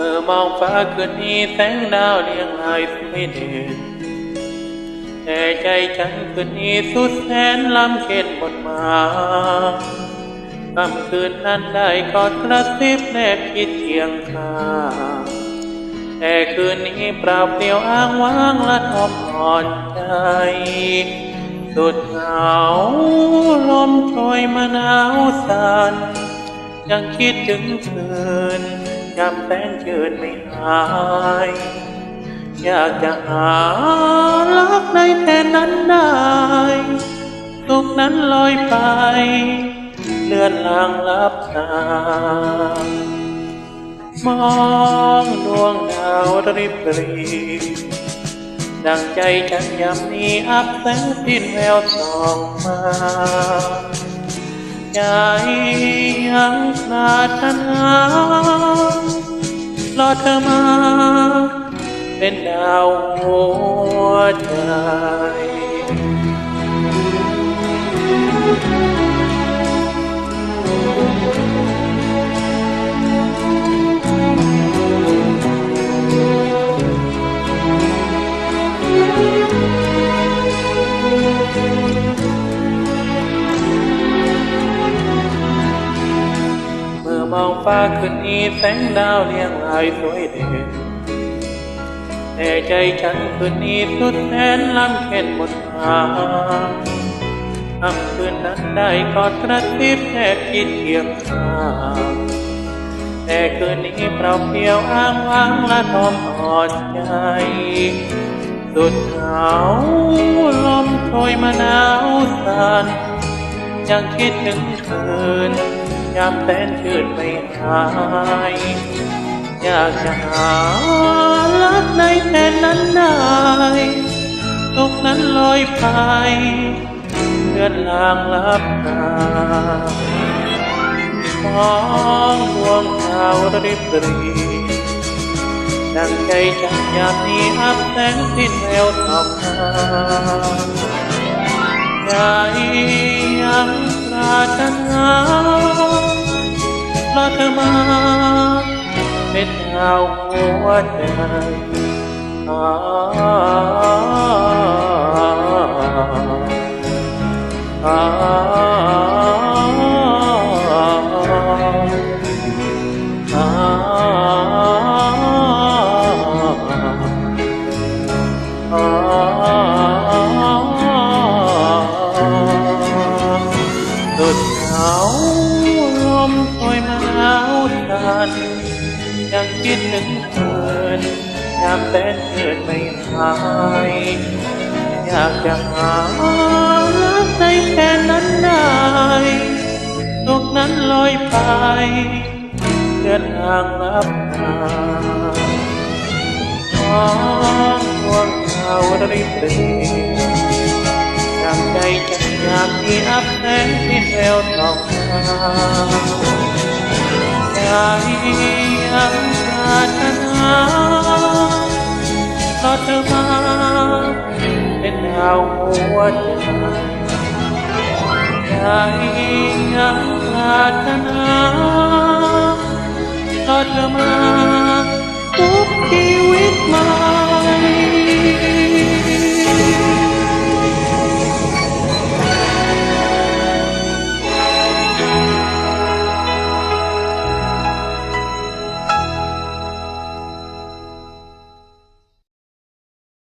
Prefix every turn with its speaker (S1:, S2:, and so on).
S1: มื่อมองฟ้าคืนนี้แสงดาวเรียงรายสวยเด่นแต่ใจฉันคืนนี้สุดแสนลำเข็นหมดมาค่ำคืนนั้นได้กอดกระซิบแนบคิดเคียงข้างแต่คืนนี้ปล่าเปลี่ยวอ้างว้างและทบอ่อนใจ สุดเหงาลมโชยมาหนาวสันยังคิดถึงคืน ยามแสงเชิญไม่หาย อยากจะหารักในแทนนั้นได้สุขนั้นลอยไป เลื่อนลางลับตามองดวงดาวริบรีดังใจฉันยามนี้อับแสงสิ้นแววส่องมา ใจยังปรารถนารอเธอมา เป็นดาวหัวใจ ฟ้าคืนนี้แสงดาวเรียงรายสวยเด่นแต่ใจฉันคืนนี้สุดแสนลำเข็นหมดทางค่ำคืนนั้นได้กอดกระซิบแค่คิดเคียงข้างแต่คืนนี้เปล่าเปลี่ยวอ้างว้างและทอมอ่อนใจสุดหงาวลมโชยมาหนาวสั่นยังคิดถึงคืน ยามแสนชื่นไม่หาย อยากจะหารักในแทนนั้นได้ทุกนั้นลอยไปเลื่อนลางลับตามองดวงดาวริบรีดังใจฉันยามนี้อับแสงสิ้นแววทองมาใจยังปราถนา รอเธอมาเป็นดาวหัวใจอ่าอาอา นยังคิดถึงคืนยามแสนเกิดไม่หายอยากจะหารักในแค่นั้นได้สุขนั้นลอยไปเดินทางลับตามองดวงดาวริบรีดังใจฉันอยากที่อับแสงที่แววทองมา ใจยังปราดนารอเธอมาเป็นดาวหัวใจใจยังปราดนารอเธอมาทุกชีวิตมา